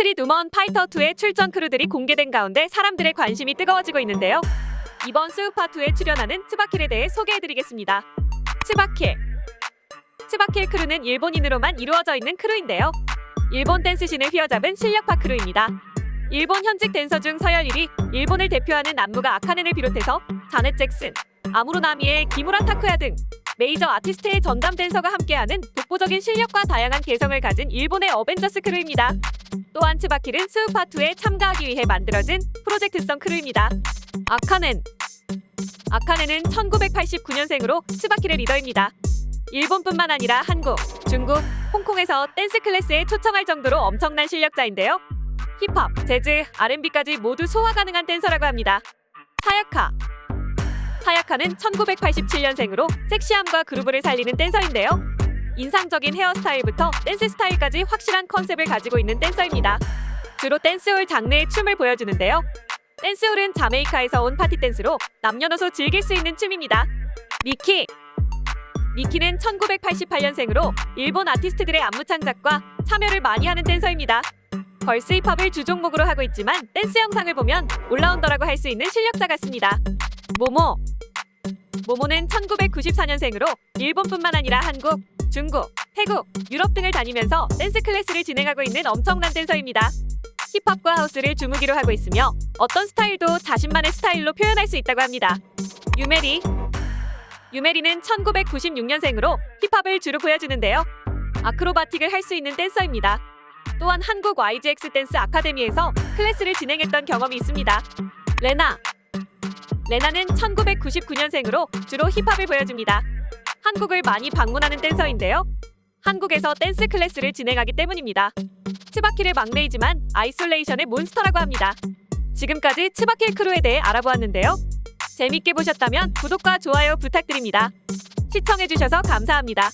스트릿 우먼 파이터 2의 출전 크루들이 공개된 가운데 사람들의 관심이 뜨거워지고 있는데요. 이번 스우파 2에 출연하는 츠바킬에 대해 소개해드리겠습니다. 츠바킬 츠바킬 크루는 일본인으로만 이루어져 있는 크루인데요. 일본 댄스신을 휘어잡은 실력파 크루입니다. 일본 현직 댄서 중 서열 1위, 일본을 대표하는 안무가 아카넨을 비롯해서 자넷 잭슨, 아무로 나미의 기무라 타쿠야 등 메이저 아티스트의 전담 댄서가 함께하는 독보적인 실력과 다양한 개성을 가진 일본의 어벤져스 크루입니다. 또한 츠바킬은 스우파2에 참가하기 위해 만들어진 프로젝트성 크루입니다. 아카넨 아카넨은 1989년생으로 츠바킬의 리더입니다. 일본뿐만 아니라 한국, 중국, 홍콩에서 댄스 클래스에 초청할 정도로 엄청난 실력자인데요. 힙합, 재즈, R&B까지 모두 소화 가능한 댄서라고 합니다. 사야카 사야카는 1987년생으로 섹시함과 그루브를 살리는 댄서인데요. 인상적인 헤어스타일부터 댄스 스타일까지 확실한 컨셉을 가지고 있는 댄서입니다. 주로 댄스홀 장르의 춤을 보여주는데요. 댄스홀은 자메이카에서 온 파티 댄스로 남녀노소 즐길 수 있는 춤입니다. 미키 미키는 1988년생으로 일본 아티스트들의 안무 창작과 참여를 많이 하는 댄서입니다. 걸스 힙합을 주 종목으로 하고 있지만 댄스 영상을 보면 올라운더라고 할 수 있는 실력자 같습니다. 모모 모모는 1994년생으로 일본뿐만 아니라 한국, 중국, 태국, 유럽 등을 다니면서 댄스 클래스를 진행하고 있는 엄청난 댄서입니다. 힙합과 하우스를 주무기로 하고 있으며 어떤 스타일도 자신만의 스타일로 표현할 수 있다고 합니다. 유메리 유메리는 1996년생으로 힙합을 주로 보여주는데요. 아크로바틱을 할 수 있는 댄서입니다. 또한 한국 YGX 댄스 아카데미에서 클래스를 진행했던 경험이 있습니다. 레나 레나는 1999년생으로 주로 힙합을 보여줍니다. 한국을 많이 방문하는 댄서인데요. 한국에서 댄스 클래스를 진행하기 때문입니다. 츠바킬의 막내이지만 아이솔레이션의 몬스터라고 합니다. 지금까지 츠바킬 크루에 대해 알아보았는데요. 재밌게 보셨다면 구독과 좋아요 부탁드립니다. 시청해주셔서 감사합니다.